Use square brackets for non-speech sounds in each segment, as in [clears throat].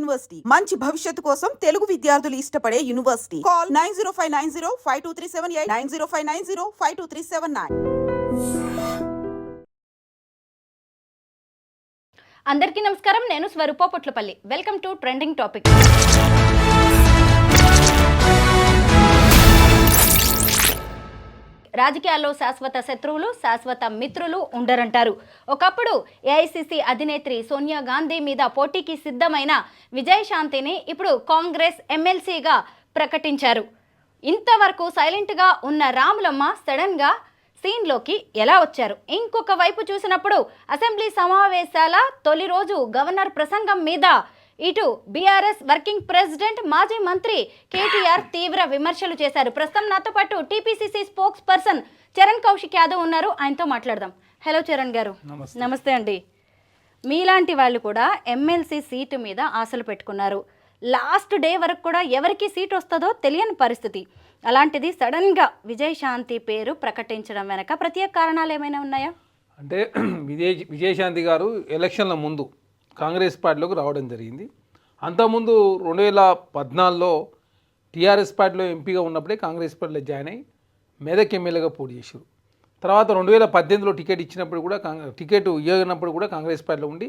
University. మంచి భవిష్యత్తు కోసం తెలుగు విద్యార్థులు ఇష్టపడే university. Call nine zero five nine zero five two three seven eight nine zero five nine zero five two three seven nine. అందరికీ నమస్కారం. నేను Swaroopa Potlapalli. Welcome to trending topic. రాజకీయాల్లో శాశ్వత శత్రువులు శాశ్వత మిత్రులు ఉండరంటారు. ఒకప్పుడు ఏఐసిసి అధినేత్రి సోనియా గాంధీ మీద పోటీకి సిద్ధమైన విజయశాంతిని ఇప్పుడు కాంగ్రెస్ ఎమ్మెల్సీగా ప్రకటించారు. ఇంతవరకు సైలెంట్గా ఉన్న రాములమ్మ సడన్గా సీన్లోకి ఎలా వచ్చారు? ఇంకొక వైపు చూసినప్పుడు అసెంబ్లీ సమావేశాల తొలి రోజు గవర్నర్ ప్రసంగం మీద ఇటు బీఆర్ఎస్ వర్కింగ్ ప్రెసిడెంట్ మాజీ మంత్రి కేటీఆర్ తీవ్ర విమర్శలు చేశారు. ప్రస్తుతం నాతో పాటు TPCC spokesperson Charan Kaushik Yadav ఉన్నారు. ఆయనతో మాట్లాడదాం. హలో చరణ్ గారు. నమస్తే. అండి. మీలాంటి వాళ్ళు కూడా ఎమ్మెల్సీ సీటు మీద ఆశలు పెట్టుకున్నారు. లాస్ట్ డే వరకు కూడా ఎవరికి సీట్ వస్తుందో తెలియని పరిస్థితి. అలాంటిది సడన్గా విజయశాంతి పేరు ప్రకటించడం వెనక ప్రత్యేక కారణాలు ఏమైనా ఉన్నాయా? అంటే [clears throat] విజయ్ విజయశాంతి గారు ఎలక్షన్ల ముందు కాంగ్రెస్ పార్టీలోకి రావడం జరిగింది. అంతకుముందు రెండు వేల పద్నాలుగులో టీఆర్ఎస్ పార్టీలో ఎంపీగా ఉన్నప్పుడే కాంగ్రెస్ పార్టీలో జాయిన్ అయ్యి మెదక్ ఎమ్మెల్యేగా పోటీ చేశారు. తర్వాత రెండు వేల పద్దెనిమిదిలో టికెట్ ఇచ్చినప్పుడు కూడా కాంగ్రెస్ టికెట్ ఇవ్వనప్పుడు కూడా కాంగ్రెస్ పార్టీలో ఉండి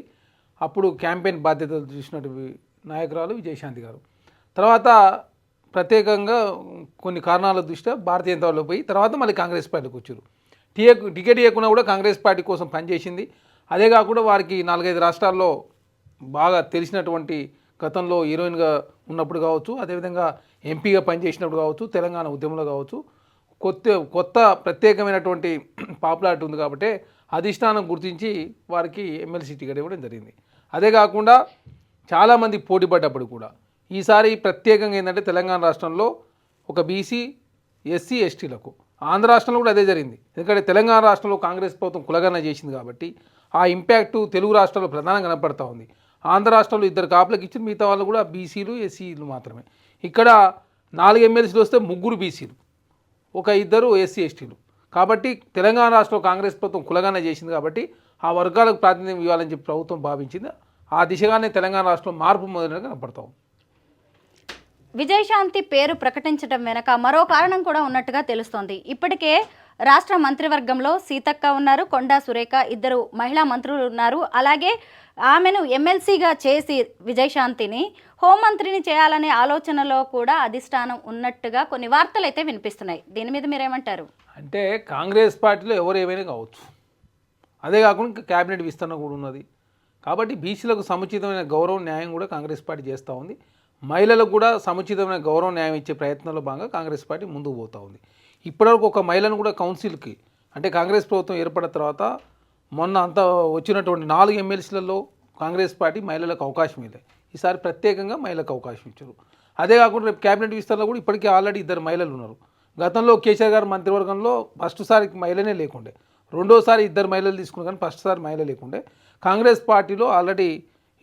అప్పుడు క్యాంపెయిన్ బాధ్యతలు చూసినట్టు నాయకురాలు విజయశాంతి గారు. తర్వాత ప్రత్యేకంగా కొన్ని కారణాల దృష్ట్యా భారతీయ జనతా పోయి తర్వాత మళ్ళీ కాంగ్రెస్ పార్టీకి వచ్చారు. టీఏ టికెట్ ఇవ్వకుండా కూడా కాంగ్రెస్ పార్టీ కోసం పనిచేసింది. అదే కాకుండా వారికి నాలుగైదు రాష్ట్రాల్లో బాగా తెలిసినటువంటి గతంలో హీరోయిన్గా ఉన్నప్పుడు కావచ్చు అదేవిధంగా ఎంపీగా పనిచేసినప్పుడు కావచ్చు తెలంగాణ ఉద్యమంలో కావచ్చు కొత్త కొత్త ప్రత్యేకమైనటువంటి పాపులారిటీ ఉంది కాబట్టి అధిష్టానం గుర్తించి వారికి ఎమ్మెల్సీ టికెట్ ఇవ్వడం జరిగింది. అదే కాకుండా చాలామంది పోటీ పడ్డప్పుడు కూడా ఈసారి ప్రత్యేకంగా ఏంటంటే తెలంగాణ రాష్ట్రంలో ఒక బీసీ ఎస్సీ ఎస్టీలకు ఆంధ్ర రాష్ట్రంలో కూడా అదే జరిగింది. ఎందుకంటే తెలంగాణ రాష్ట్రంలో కాంగ్రెస్ ప్రభుత్వం కులగన చేసింది కాబట్టి ఆ ఇంపాక్టు తెలుగు రాష్ట్రాల్లో ప్రధానంగా కనపడతా ఉంది. ఆంధ్ర రాష్ట్రంలో ఇద్దరు కాపులకు ఇచ్చిన మిగతా వాళ్ళు కూడా బీసీలు ఎస్సీలు మాత్రమే. ఇక్కడ నాలుగు ఎమ్మెల్సీలు వస్తే ముగ్గురు బీసీలు ఒక ఇద్దరు ఎస్సీ ఎస్టీలు. కాబట్టి తెలంగాణ రాష్ట్రంలో కాంగ్రెస్ ప్రభుత్వం కులగానే చేసింది కాబట్టి ఆ వర్గాలకు ప్రాతినిధ్యం ఇవ్వాలని చెప్పి ప్రభుత్వం భావించింది. ఆ దిశగానే తెలంగాణ రాష్ట్రంలో మార్పు మొదలైన కనపడతాం విజయశాంతి పేరు ప్రకటించడం వెనక మరో కారణం కూడా ఉన్నట్టుగా తెలుస్తోంది. ఇప్పటికే రాష్ట్ర మంత్రివర్గంలో సీతక్క ఉన్నారు కొండా సురేఖ ఇద్దరు మహిళా మంత్రులు ఉన్నారు. అలాగే ఆమెను ఎమ్మెల్సీగా చేసి విజయశాంతిని హోంమంత్రిని చేయాలనే ఆలోచనలో కూడా అధిష్టానం ఉన్నట్టుగా కొన్ని వార్తలు అయితే వినిపిస్తున్నాయి. దీని మీద మీరేమంటారు? అంటే కాంగ్రెస్ పార్టీలో ఎవరు ఏమైనా కావచ్చు. అదే కాకుండా క్యాబినెట్ విస్తరణ కూడా ఉన్నది. కాబట్టి బీసీలకు సముచితమైన గౌరవం న్యాయం కూడా కాంగ్రెస్ పార్టీ చేస్తూ ఉంది. మహిళలకు కూడా సముచితమైన గౌరవం న్యాయం ఇచ్చే ప్రయత్నంలో భాగంగా కాంగ్రెస్ పార్టీ ముందుకు పోతూ ఉంది. ఇప్పటివరకు ఒక మహిళను కూడా కౌన్సిల్కి అంటే కాంగ్రెస్ ప్రభుత్వం ఏర్పడిన తర్వాత మొన్న అంత వచ్చినటువంటి నాలుగు ఎమ్మెల్సీలలో కాంగ్రెస్ పార్టీ మహిళలకు అవకాశం ఇదే. ఈసారి ప్రత్యేకంగా మహిళలకు అవకాశం ఇచ్చారు. అదే కాకుండా రేపు క్యాబినెట్ విస్తరణలో కూడా ఇప్పటికీ ఆల్రెడీ ఇద్దరు మహిళలు ఉన్నారు. గతంలో కేసీఆర్ గారు మంత్రివర్గంలో ఫస్ట్సారి మహిళనే లేకుండే. రెండోసారి ఇద్దరు మహిళలు తీసుకున్నారు కానీ ఫస్ట్సారి మహిళ లేకుండే. కాంగ్రెస్ పార్టీలో ఆల్రెడీ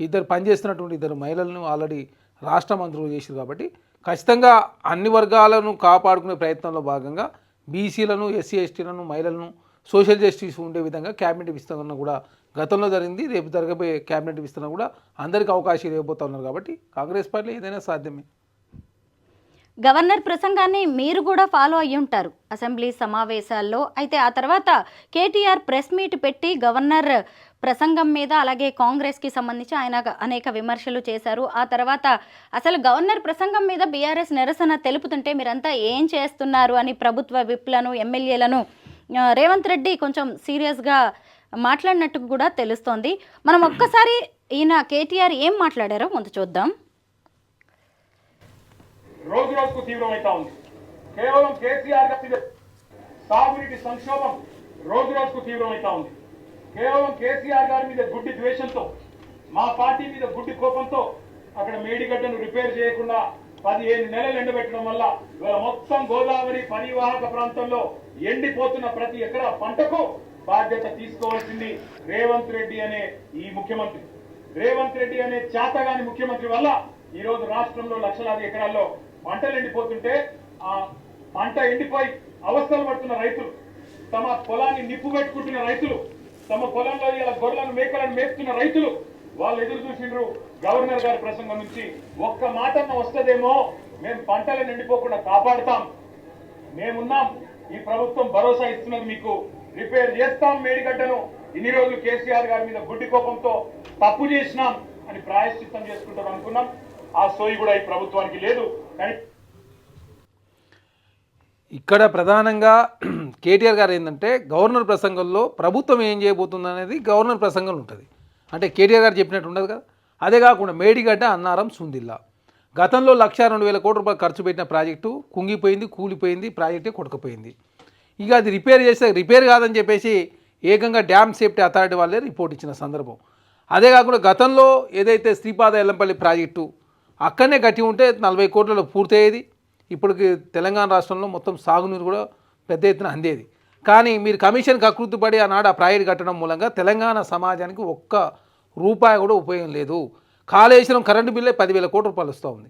ఇద్దరు పనిచేస్తున్నటువంటి ఇద్దరు మహిళలను ఆల్రెడీ రాష్ట్ర మంత్రులు చేశారు కాబట్టి ఖచ్చితంగా అన్ని వర్గాలను కాపాడుకునే ప్రయత్నంలో భాగంగా బీసీలను ఎస్సీ ఎస్టీలను మహిళలను సోషల్ జస్టిస్ ఉండే విధంగా క్యాబినెట్ విస్తరణ కూడా గతంలో జరిగింది. రేపు జరగబోయే క్యాబినెట్ విస్తరణ కూడా అందరికీ అవకాశం ఇవ్వబోతా ఉన్నారు కాబట్టి కాంగ్రెస్ పార్టీ ఏదైనా సాధ్యమే. గవర్నర్ ప్రసంగాన్ని మీరు కూడా ఫాలో అయ్యి ఉంటారు. అసెంబ్లీ సమావేశాల్లో అయితే ఆ తర్వాత కేటీఆర్ ప్రెస్ మీట్ పెట్టి గవర్నర్ ప్రసంగం మీద అలాగే కాంగ్రెస్కి సంబంధించి ఆయన అనేక విమర్శలు చేశారు. ఆ తర్వాత అసలు గవర్నర్ ప్రసంగం మీద బీఆర్ఎస్ నిరసన తెలుపుతుంటే మీరంతా ఏం చేస్తున్నారు అని ప్రభుత్వ విప్లను ఎమ్మెల్యేలను రేవంత్ రెడ్డి కొంచెం సీరియస్గా మాట్లాడినట్టు కూడా తెలుస్తోంది. మనం ఒక్కసారి ఈయన కేటీఆర్ ఏం మాట్లాడారో ముందు చూద్దాం. రోజు రోజుకు తీవ్రమవుతా ఉంది. కేవలం కేసీఆర్ సాగునీటి సంక్షోభం రోజు రోజుకు తీవ్రమవుతా ఉంది. కేవలం కేసీఆర్ గారి మీద గుడ్డి ద్వేషంతో మా పార్టీ మీద గుడ్డి కోపంతో అక్కడ మేడిగడ్డను రిపేర్ చేయకుండా పదిహేను నెలలు ఎండబెట్టడం వల్ల ఇవాళ మొత్తం గోదావరి పరివాహక ప్రాంతంలో ఎండిపోతున్న ప్రతి ఎకరా పంటకు బాధ్యత తీసుకోవాల్సింది రేవంత్ రెడ్డి అనే ఈ ముఖ్యమంత్రి. రేవంత్ రెడ్డి అనే చేతగాని ముఖ్యమంత్రి వల్ల ఈ రోజు రాష్ట్రంలో లక్షలాది ఎకరాల్లో పంటలు ఎండిపోతుంటే ఆ పంట ఎండిపోయి అవస్థలు పడుతున్న రైతులు తమ పొలాన్ని నిప్పు పెట్టుకుంటున్న రైతులు తమ పొలంలో ఇలా గొర్రెలను మేకలను మేపుతున్న రైతులు వాళ్ళు ఎదురు చూసిండ్రు. గవర్నర్ గారి ప్రసంగం నుంచి ఒక్క మాటన్న వస్తుందేమో మేము పంటలు నిండిపోకుండా కాపాడుతాం. మేమున్నాం. ఈ ప్రభుత్వం భరోసా ఇస్తున్నది మీకు. రిపేర్ చేస్తాం మేడిగడ్డను. ఇన్ని రోజులు కేసీఆర్ గారి మీద గుడ్డి కోపంతో తప్పు చేసినాం అని ప్రాయశ్చిత్తం చేసుకుంటాం అనుకున్నాం. ఆ సోయి కూడా ఈ ప్రభుత్వానికి లేదు. కానీ ఇక్కడ ప్రధానంగా కేటీఆర్ గారు ఏంటంటే గవర్నర్ ప్రసంగంలో ప్రభుత్వం ఏం చేయబోతుంది అనేది గవర్నర్ ప్రసంగంలో ఉంటుంది. అంటే కేటీఆర్ గారు చెప్పినట్టు ఉండదు కదా. అదే కాకుండా మేడిగడ్డ అన్నారం సుందిల్లా. గతంలో లక్ష రెండు వేల కోట్ల రూపాయలు ఖర్చు పెట్టిన ప్రాజెక్టు కుంగిపోయింది కూలిపోయింది ప్రాజెక్టే కొడకపోయింది ఇక అది రిపేర్ చేస్తే రిపేర్ కాదని చెప్పేసి ఏకంగా డ్యామ్ సేఫ్టీ అథారిటీ వాళ్ళే రిపోర్ట్ ఇచ్చిన సందర్భం. అదే కాకుండా గతంలో ఏదైతే శ్రీపాద ఎల్లంపల్లి ప్రాజెక్టు అక్కడనే కట్టి ఉంటే నలభై కోట్లలో పూర్తయ్యేది. ఇప్పటికి తెలంగాణ రాష్ట్రంలో మొత్తం సాగునీరు కూడా పెద్ద ఎత్తున అందేది. కానీ మీరు కమిషన్కి అకృతిపడి ఆనాడు ఆ ప్రాజెక్ట్ కట్టడం మూలంగా తెలంగాణ సమాజానికి ఒక్క రూపాయి కూడా ఉపయోగం లేదు. కాళేశ్వరం కరెంటు బిల్లే పదివేల కోట్ల రూపాయలు వస్తూ ఉంది.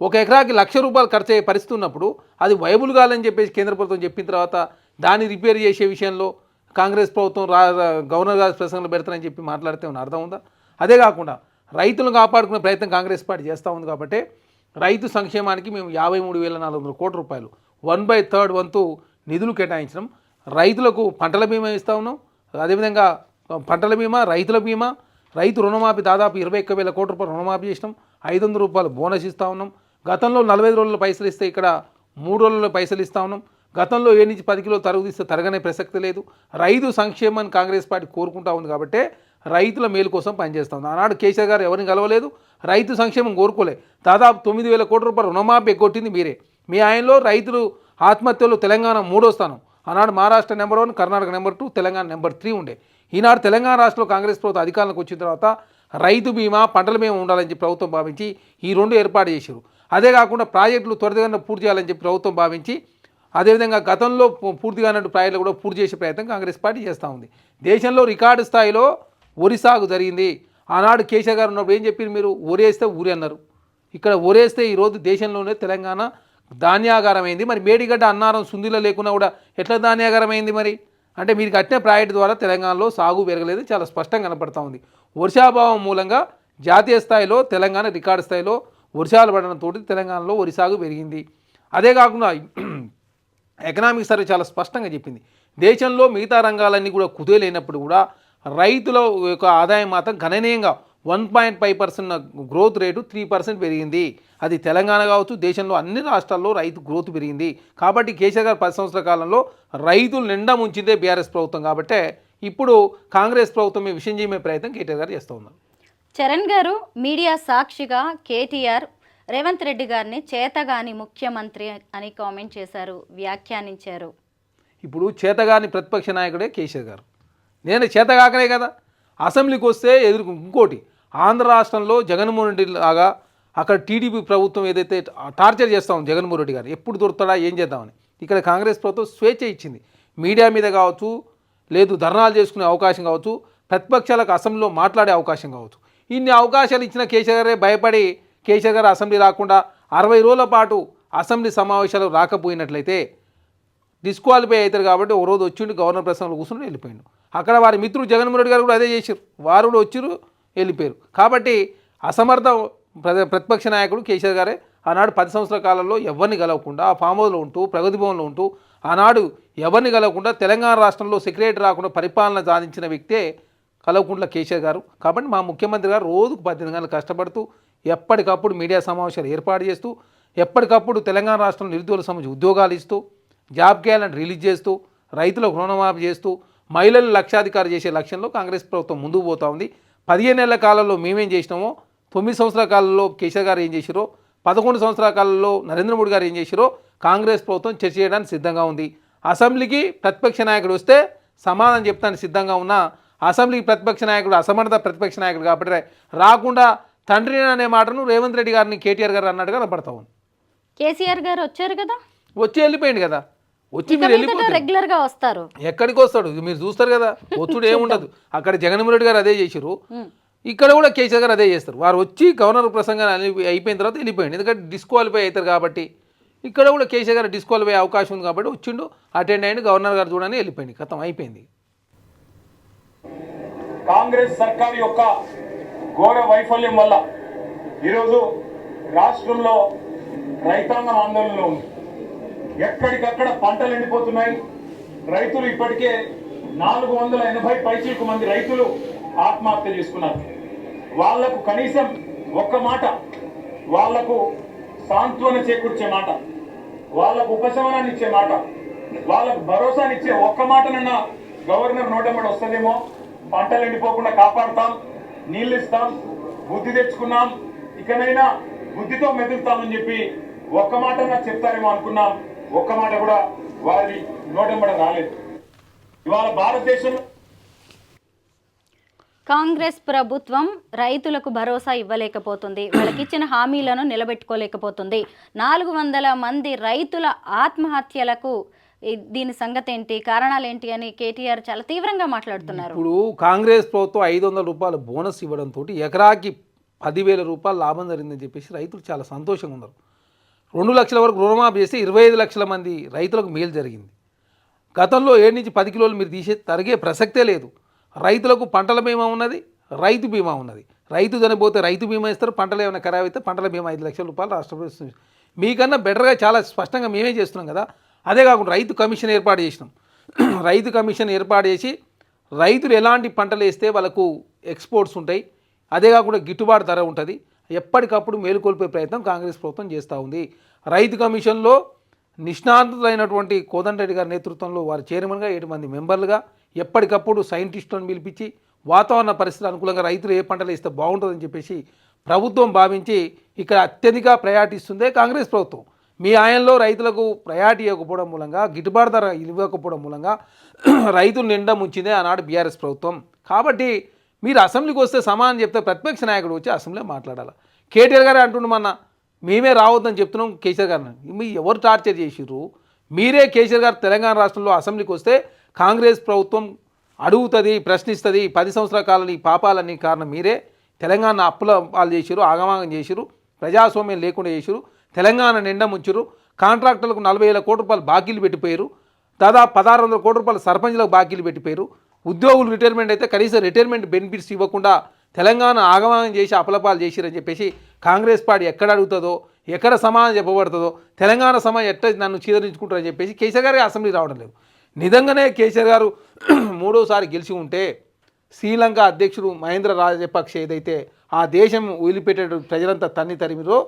ఒక ఎకరాకి లక్ష రూపాయలు ఖర్చు అయ్యే పరిస్థితి ఉన్నప్పుడు అది వైబుల్ కాదని చెప్పేసి కేంద్ర ప్రభుత్వం చెప్పిన తర్వాత దాన్ని రిపేర్ చేసే విషయంలో కాంగ్రెస్ ప్రభుత్వం రా రా- గవర్నర్ గారి ప్రసంగంలో పెడతానని చెప్పి మాట్లాడితే ఏమైనా అర్థం ఉందా? అదే కాకుండా రైతులను కాపాడుకునే ప్రయత్నం కాంగ్రెస్ పార్టీ చేస్తూ ఉంది కాబట్టి రైతు సంక్షేమానికి మేము యాభై మూడు వేల నాలుగు వందల కోట్ల రూపాయలు. వన్ బై థర్డ్ వంతు నిధులు కేటాయించడం. రైతులకు పంటల బీమా ఇస్తా ఉన్నాం. అదేవిధంగా పంటల బీమా రైతుల బీమా. రైతు రుణమాఫీ దాదాపు ఇరవై ఒక్క వేల కోట్ల రూపాయలు రుణమాఫీ చేసినాం. ఐదు వందల రూపాయలు బోనస్ ఇస్తూ ఉన్నాం. గతంలో నలభై ఐదు రోజుల పైసలు ఇస్తే ఇక్కడ మూడు రోజుల్లో పైసలు ఇస్తూ ఉన్నాం. గతంలో ఏ నుంచి పది కిలో తరుగు తీస్తే తరగనే ప్రసక్తి లేదు. రైతు సంక్షేమాన్ని కాంగ్రెస్ పార్టీ కోరుకుంటా ఉంది కాబట్టి రైతుల మేలు కోసం పనిచేస్తా ఉంది. ఆనాడు కేసీఆర్ గారు ఎవరిని కలవలేదు. రైతు సంక్షేమం కోరుకోలే. దాదాపు తొమ్మిది వేల కోట్ల రూపాయలు రుణమాఫీ ఎగ్గొట్టింది మీరే. మీ ఆయనలో రైతులు ఆత్మహత్యలు తెలంగాణ మూడో స్థానం. ఆనాడు Maharashtra number one Karnataka number two Telangana number three ఉండే. ఈనాడు తెలంగాణ రాష్ట్రంలో కాంగ్రెస్ ప్రభుత్వం అధికారంలోకి వచ్చిన తర్వాత రైతు బీమా పంటల బీమా ఉండాలని చెప్పి ప్రభుత్వం భావించి ఈ రెండు ఏర్పాటు చేశారు. అదే కాకుండా ప్రాజెక్టులు త్వరితగతిన పూర్తి చేయాలని చెప్పి ప్రభుత్వం భావించి అదేవిధంగా గతంలో పూ- పూర్తిగా అన్నట్టు ప్రాజెక్టులు కూడా పూర్తి చేసే ప్రయత్నం కాంగ్రెస్ పార్టీ చేస్తూ ఉంది. దేశంలో రికార్డు స్థాయిలో వరి సాగు జరిగింది. ఆనాడు కేసీఆర్ గారు ఉన్నప్పుడు ఏం చెప్పారు మీరు? ఊరేస్తే ఊరి అన్నారు. ఇక్కడ ఊరేస్తే ఈరోజు దేశంలోనే తెలంగాణ ధాన్యాగారమైంది. మరి మేడిగడ్డ అన్నారం సుందిలో లేకున్నా కూడా ఎట్లా ధాన్యాగారమైంది మరి? అంటే మీరు కట్టిన ప్రాజెక్ట్ ద్వారా తెలంగాణలో సాగు పెరగలేదు. చాలా స్పష్టంగా కనపడతా ఉంది. వర్షాభావం మూలంగా జాతీయ స్థాయిలో తెలంగాణ రికార్డు స్థాయిలో వర్షాలు పడడంతో తెలంగాణలో వరి సాగు పెరిగింది. అదే కాకుండా ఎకనామిక్ సర్వే చాలా స్పష్టంగా చెప్పింది. దేశంలో మిగతా రంగాలన్నీ కూడా కుదేలైనప్పుడు కూడా రైతుల యొక్క ఆదాయం మాత్రం గణనీయంగా one point five percent growth rate three percent పెరిగింది. అది తెలంగాణ కావచ్చు దేశంలో అన్ని రాష్ట్రాల్లో రైతు గ్రోత్ పెరిగింది. కాబట్టి కేసీఆర్ గారు పది సంవత్సరాల కాలంలో రైతులు నిండా ముంచిందే బీఆర్ఎస్ ప్రభుత్వం కాబట్టే ఇప్పుడు కాంగ్రెస్ ప్రభుత్వం ఈ విషయం చేయమే ప్రయత్నం కేటీఆర్ గారు చేస్తూ ఉన్నారు. చరణ్ గారు మీడియా సాక్షిగా కేటీఆర్ రేవంత్ రెడ్డి గారిని చేతగాని ముఖ్యమంత్రి అని కామెంట్ చేశారు వ్యాఖ్యానించారు. ఇప్పుడు చేతగాని ప్రతిపక్ష నాయకుడే కేసీఆర్ గారు. నేను చేతగాకనే కదా. అసెంబ్లీకి వస్తే ఎదురు ఇంకోటి. ఆంధ్ర రాష్ట్రంలో జగన్మోహన్ రెడ్డి లాగా అక్కడ టీడీపీ ప్రభుత్వం ఏదైతే టార్చర్ చేస్తాం జగన్మోహన్ రెడ్డి గారు ఎప్పుడు దొరుకుతాడా ఏం చేద్దామని. ఇక్కడ కాంగ్రెస్ ప్రభుత్వం స్వేచ్ఛ ఇచ్చింది. మీడియా మీద కావచ్చు లేదు ధర్నాలు చేసుకునే అవకాశం కావచ్చు ప్రతిపక్షాలకు అసెంబ్లీలో మాట్లాడే అవకాశం కావచ్చు. ఇన్ని అవకాశాలు ఇచ్చిన కేసీఆర్ గారే భయపడి కేసీఆర్ గారు అసెంబ్లీ రాకుండా అరవై రోజుల పాటు అసెంబ్లీ సమావేశాలు రాకపోయినట్లయితే డిస్క్వాలిఫై అవుతారు కాబట్టి ఒక రోజు వచ్చిండు గవర్నర్ ప్రశ్నలు కూర్చుని వెళ్ళిపోయిండు. అక్కడ వారి మిత్రుడు జగన్మోహన్ రెడ్డి గారు కూడా అదే చేశారు. వారు కూడా వచ్చిరు వెళ్ళిపోయారు. కాబట్టి అసమర్థ ప్ర- ప్రతిపక్ష నాయకుడు కేసీఆర్ గారే ఆనాడు పది సంవత్సరాల కాలంలో ఎవరిని గెలవకుండా ఆ ఫామ్ హౌస్లో ఉంటూ ప్రగతి భవన్లో ఉంటూ ఆనాడు ఎవరిని గెలవకుండా తెలంగాణ రాష్ట్రంలో సెక్రటరీ రాకుండా పరిపాలన సాధించిన వ్యక్తే కలవకుంట్ల కేసీఆర్ గారు. కాబట్టి మా ముఖ్యమంత్రి గారు రోజుకు పద్దెనిమిది గంటలు కష్టపడుతూ ఎప్పటికప్పుడు మీడియా సమావేశాలు ఏర్పాటు చేస్తూ ఎప్పటికప్పుడు తెలంగాణ రాష్ట్రంలో నిరుద్యోగుల సంబంధించి ఉద్యోగాలు ఇస్తూ జాబ్ క్యాలెండర్ రిలీజ్ చేస్తూ రైతులకు రుణమాఫీ చేస్తూ మహిళలను లక్షాధికారి చేసే లక్ష్యంలో కాంగ్రెస్ ప్రభుత్వం ముందుకు పోతా ఉంది. పదిహేను నెలల కాలంలో మేమేం చేసినామో తొమ్మిది సంవత్సరాల కాలంలో కేసీఆర్ గారు ఏం చేసిరో పదకొండు సంవత్సరాల కాలంలో నరేంద్ర మోడీ గారు ఏం చేసిరో కాంగ్రెస్ ప్రభుత్వం చర్చ చేయడానికి సిద్ధంగా ఉంది. అసెంబ్లీకి ప్రతిపక్ష నాయకుడు వస్తే సమాధానం చెప్తానికి సిద్ధంగా ఉన్న అసెంబ్లీకి ప్రతిపక్ష నాయకుడు అసమర్థ ప్రతిపక్ష నాయకుడు కాబట్టి రాకుండా తండ్రి అనే మాటను రేవంత్ రెడ్డి గారిని కేటీఆర్ గారు అన్నట్టుగా కనపడతా ఉంది. కేసీఆర్ గారు వచ్చారు కదా? వచ్చి వెళ్ళిపోయింది కదా? వచ్చి మీరు వెళ్ళిపోతారు. రెగ్యులర్గా వస్తారు. ఎక్కడికి వస్తాడు? మీరు చూస్తారు కదా వచ్చుడు [laughs] ఏముండదు. అక్కడ జగన్మోహన్ రెడ్డి గారు అదే చేశారు ఇక్కడ కూడా కేసీఆర్ గారు అదే చేస్తారు. వారు వచ్చి గవర్నర్ ప్రసంగాన్ని అయి- అయిపోయిన తర్వాత వెళ్ళిపోయింది ఎందుకంటే డిస్క్వాలిఫై అవుతారు కాబట్టి. ఇక్కడ కూడా కేసీఆర్ గారు డిస్క్వాలిఫై అయ్యే అవకాశం ఉంది కాబట్టి వచ్చిండు అటెండ్ అయ్యిండు గవర్నర్ గారు చూడని వెళ్ళిపోయింది కథం అయిపోయింది. కాంగ్రెస్ సర్కార్ యొక్క ఘోర వైఫల్యం వల్ల ఈరోజు రాష్ట్రంలో రైతాంగం ఆందోళనలో ఉంది. ఎక్కడికక్కడ పంటలు ఎండిపోతున్నాయి. రైతులు ఇప్పటికే నాలుగు వందల ఎనభై పైచీలకు మంది రైతులు ఆత్మహత్య చేసుకున్నారు. వాళ్ళకు కనీసం ఒక్క మాట వాళ్ళకు సాంత్వన చేకూర్చే మాట వాళ్ళకు ఉపశమనాన్ని ఇచ్చే మాట వాళ్ళకు భరోసానిచ్చే ఒక్క మాటనన్నా గవర్నర్ నోటెమ్మడి వస్తుందేమో? పంటలు ఎండిపోకుండా కాపాడుతాం నీళ్ళు ఇస్తాం బుద్ధి తెచ్చుకున్నాం ఇకనైనా బుద్ధితో మెదులుతామని చెప్పి ఒక్క మాటన్నా చెప్తారేమో అనుకున్నాం. ఒక్క మాట కూడా వారి నోటెమ్మడ రాలేదు. ఇవాళ భారతదేశంలో కాంగ్రెస్ ప్రభుత్వం రైతులకు భరోసా ఇవ్వలేకపోతుంది. వాళ్ళకి ఇచ్చిన హామీలను నిలబెట్టుకోలేకపోతుంది. నాలుగు వందల మంది రైతుల ఆత్మహత్యలకు దీని సంగతి ఏంటి కారణాలు ఏంటి అని కేటీఆర్ చాలా తీవ్రంగా మాట్లాడుతున్నారు. ఇప్పుడు కాంగ్రెస్ ప్రభుత్వం ఐదు వందల రూపాయల బోనస్ ఇవ్వడంతో ఎకరాకి పదివేల రూపాయలు లాభం జరిగిందని చెప్పేసి రైతులు చాలా సంతోషంగా ఉన్నారు. రెండు లక్షల వరకు రుణమాఫీ చేస్తే ఇరవై ఐదు లక్షల మంది రైతులకు మేలు జరిగింది. గతంలో ఏడు నుంచి పది కిలోలు మీరు తీసే తరిగే ప్రసక్తే లేదు. రైతులకు పంటల బీమా ఉన్నది రైతు బీమా ఉన్నది. రైతు చనిపోతే రైతు బీమా ఇస్తారు పంటలు ఏమైనా ఖరాబ్ అయితే పంటల బీమా ఐదు లక్షల రూపాయలు రాష్ట్ర ప్రభుత్వం మీకన్నా బెటర్గా చాలా స్పష్టంగా మేమే చేస్తున్నాం కదా. అదే కాకుండా రైతు కమిషన్ ఏర్పాటు చేసినాం. [clears throat] రైతు కమిషన్ ఏర్పాటు చేసి రైతులు ఎలాంటి పంటలు వేస్తే వాళ్ళకు ఎక్స్పోర్ట్స్ ఉంటాయి. అదే కాకుండా గిట్టుబాటు ధర ఉంటుంది. ఎప్పటికప్పుడు మేలుకొల్పే ప్రయత్నం కాంగ్రెస్ ప్రభుత్వం చేస్తూ ఉంది. రైతు కమిషన్లో నిష్ణాతులైనటువంటి కోదండరెడ్డి గారి నేతృత్వంలో వారు చైర్మన్గా ఏడు మంది మెంబర్లుగా ఎప్పటికప్పుడు సైంటిస్టులను పిలిపించి వాతావరణ పరిస్థితులు అనుకూలంగా రైతులు ఏ పంటలు ఇస్తే బాగుంటుందని చెప్పేసి ప్రభుత్వం భావించి ఇక్కడ అత్యధిక ప్రయారిటీ ఇస్తుందే కాంగ్రెస్ ప్రభుత్వం. మీ ఆయనలో రైతులకు ప్రయారిటీ ఇవ్వకపోవడం మూలంగా గిట్టుబాటు ధర ఇవ్వకపోవడం మూలంగా [clears throat] రైతులు నిండా ముంచిందే ఆనాడు బీఆర్ఎస్ ప్రభుత్వం. కాబట్టి మీరు అసెంబ్లీకి వస్తే సమానం చెప్తే ప్రతిపక్ష నాయకుడు వచ్చి అసెంబ్లీలో మాట్లాడాలి? కేటీఆర్ గారే అంటుండు మన మేమే రావద్దని చెప్తున్నాం కేసీఆర్ గారిని. మీ ఎవరు టార్చర్ చేసిర్రు? మీరే కేసీఆర్ గారు తెలంగాణ రాష్ట్రంలో అసెంబ్లీకి వస్తే కాంగ్రెస్ ప్రభుత్వం అడుగుతుంది ప్రశ్నిస్తుంది పది సంవత్సరాల కాలం ఈ పాపాలన్నీ కారణం మీరే. తెలంగాణ అప్పుల పాలు చేసిరు ఆగమాగం చేసిరు ప్రజాస్వామ్యం లేకుండా చేసిరు తెలంగాణ నిండా ముంచురు కాంట్రాక్టర్లకు నలభై వేల కోట్ల రూపాయలు బాకీలు పెట్టిపోయారు దాదాపు పదహారు వందల కోట్ల రూపాయలు సర్పంచ్లకు బాకీలు పెట్టిపోయారు ఉద్యోగులు రిటైర్మెంట్ అయితే కనీసం రిటైర్మెంట్ బెనిఫిట్స్ ఇవ్వకుండా తెలంగాణ ఆగమనం చేసి అపలపాలు చేసిరని చెప్పేసి కాంగ్రెస్ పార్టీ ఎక్కడ అడుగుతుందో ఎక్కడ సమాధానం చెప్పబడుతుందో తెలంగాణ సమాజం ఎట్ట నన్ను చీదరించుకుంటారని చెప్పేసి కేసీఆర్ గారికి అసెంబ్లీ రావడం లేదు. నిజంగానే కేసీఆర్ గారు [clears throat] మూడోసారి గెలిచి ఉంటే శ్రీలంక అధ్యక్షుడు మహేంద్ర రాజపక్ష ఏదైతే ఆ దేశం వదిలిపెట్టే ప్రజలంతా తన్ని తరిమిరో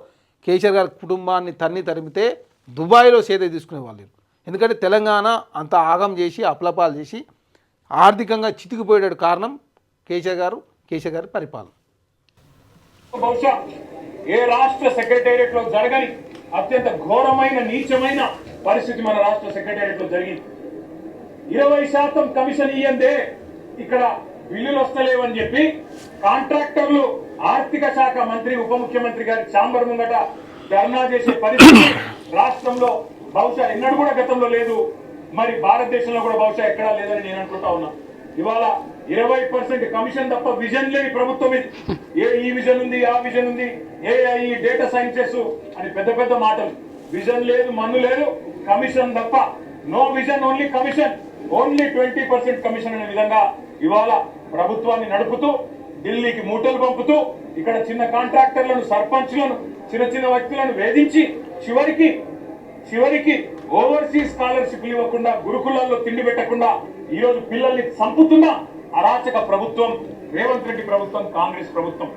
కేసీఆర్ గారి కుటుంబాన్ని తన్ని తరిమితే దుబాయ్లో సేద తీసుకునేవాళ్ళు వాళ్ళు ఎందుకంటే తెలంగాణ అంత ఆగం చేసి అప్లపాలు చేసి ఆర్థికంగా చితికిపోయేటట్టు కారణం కేసీఆర్ గారు కేసీఆర్ గారి పరిపాలన. బహుశా ఏ రాష్ట్ర సెక్రటేరియట్లో జరగని అత్యంత ఘోరమైన నీచమైన పరిస్థితి మన రాష్ట్ర సెక్రటేరియట్లో జరిగింది. ఇరవై శాతం కమిషన్ ఇయ్యందే ఇక్కడ బిల్లులు వస్తలేవని చెప్పి కాంట్రాక్టర్లు ఆర్థిక శాఖ మంత్రి ఉప ముఖ్యమంత్రి గారి చాంబర్ ముంగట ధర్నా చేసే పరిస్థితి రాష్ట్రంలో బహుశా ఎన్నడూ కూడా గతంలో లేదు. మరి భారతదేశంలో కూడా బహుశా ఎక్కడా లేదని నేను అనుకుంటా ఉన్నా. ఇవాళ ఇరవై పర్సెంట్ కమిషన్ తప్ప విజన్ లేని ప్రభుత్వం ఇది. ఏ ఈ విజన్ ఉంది ఆ విజన్ ఉంది ఏ ఈ డేటా సైన్సెస్ అని పెద్ద పెద్ద మాటలు. విజన్ లేదు మన్ను లేదు కమిషన్ తప్ప no vision only commission. Only twenty percent commission అనే విధంగా ఇవాళ ప్రభుత్వాన్ని నడుపుతూ ఢిల్లీకి మూటలు పంపుతూ ఇక్కడ చిన్న కాంట్రాక్టర్లను సర్పంచ్లను చిన్న చిన్న వ్యక్తులను వేధించి చివరికి చివరికి ఓవర్సీస్ స్కాలర్షిప్ ఇవ్వకుండా గురుకులాల్లో తిండి పెట్టకుండా ఈ రోజు పిల్లల్ని చంపుతున్న అరాచక ప్రభుత్వం రేవంత్ రెడ్డి ప్రభుత్వం కాంగ్రెస్ ప్రభుత్వం.